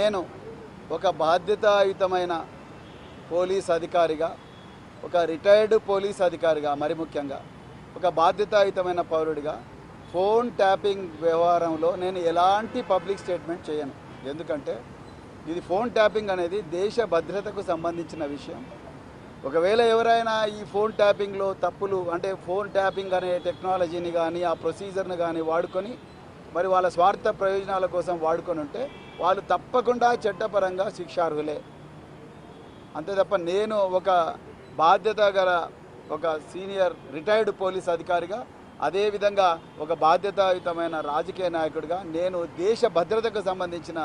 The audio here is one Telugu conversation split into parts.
నేను ఒక బాధ్యతాయుతమైన పోలీస్ అధికారిగా ఒక రిటైర్డ్ పోలీస్ అధికారిగా మరి ముఖ్యంగా ఒక బాధ్యతాయుతమైన పౌరుడిగా ఫోన్ ట్యాపింగ్ వ్యవహారంలో నేను ఎలాంటి పబ్లిక్ స్టేట్మెంట్ చేయను. ఎందుకంటే ఇది ఫోన్ ట్యాపింగ్ అనేది దేశ భద్రతకు సంబంధించిన విషయం. ఒకవేళ ఎవరైనా ఈ ఫోన్ ట్యాపింగ్లో తప్పులు అంటే ఫోన్ ట్యాపింగ్ అనే టెక్నాలజీని కానీ ఆ ప్రొసీజర్ని కానీ వాడుకొని మరి వాళ్ళ స్వార్థ ప్రయోజనాల కోసం వాడుకొని ఉంటే వాళ్ళు తప్పకుండా చట్టపరంగా శిక్షార్హులే. అంతే తప్ప నేను ఒక బాధ్యత గల ఒక సీనియర్ రిటైర్డ్ పోలీస్ అధికారిగా అదేవిధంగా ఒక బాధ్యతాయుతమైన రాజకీయ నాయకుడిగా నేను దేశ భద్రతకు సంబంధించిన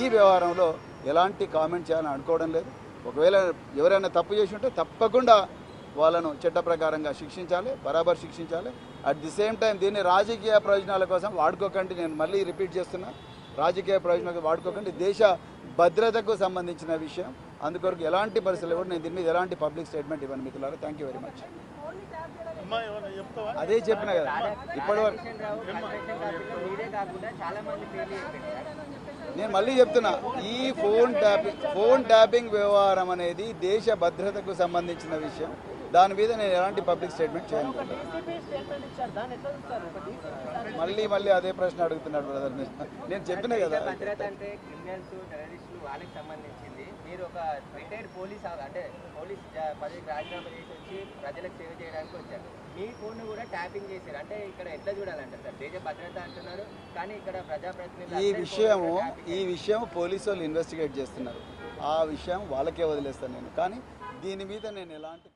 ఈ వ్యవహారంలో ఎలాంటి కామెంట్ చేయాలని అనుకోవడం లేదు. ఒకవేళ ఎవరైనా తప్పు చేసి ఉంటే తప్పకుండా వాళ్ళను చట్ట ప్రకారంగా శిక్షించాలి బరాబర్ శిక్షించాలి. అట్ ది సేమ్ టైం దీన్ని రాజకీయ ప్రయోజనాల కోసం వాడుకోకండి. నేను మళ్ళీ రిపీట్ చేస్తున్నా. రాజకీయ ప్రయోజనాలకు వాడుకోకండి. దేశ భద్రతకు సంబంధించిన విషయం. అందుకొరకు ఎలాంటి పరిస్థితులు కూడా నేను దీని మీద ఎలాంటి పబ్లిక్ స్టేట్మెంట్ ఇవ్వను మిత్రులారా. థ్యాంక్ యూ వెరీ మచ్ అదే చెప్పిన కదా. ఇప్పటి వరకు నేను మళ్ళీ చెప్తున్నా ఈ ఫోన్ ట్యాపింగ్ ఫోన్ ట్యాపింగ్ వ్యవహారం అనేది దేశ భద్రతకు సంబంధించిన విషయం. దాని మీద నేను ఎలాంటి పబ్లిక్ స్టేట్మెంట్ చేయను. మళ్ళీ మళ్ళీ అదే ప్రశ్న అడుగుతున్నాడు బ్రదర్. నేను చెప్పిన కదా. భద్రత అంటే క్రిమినల్స్ టెర్రరిస్టులు వాళ్ళకి సంబంధించింది. మీరు ఒక రిటైర్డ్ పోలీస్ అంటే పోలీస్ పదవికి రాజీనామా చేసి వచ్చి ప్రజలకు సేవ చేయడానికి వచ్చారు. మీ ఫోన్ కూడా ట్యాపింగ్ చేశారు. అంటే ఇక్కడ ఎట్లా చూడాలంటారు సార్? దేశ భద్రత అంటున్నారు కానీ ఇక్కడ ప్రజాప్రతినిధులు ఈ tapping ఈ విషయం పోలీసు వాళ్ళు ఇన్వెస్టిగేట్ చేస్తున్నారు. ఆ విషయం వాళ్ళకే వదిలేస్తాను నేను. కానీ దీని మీద నేను ఎలాంటి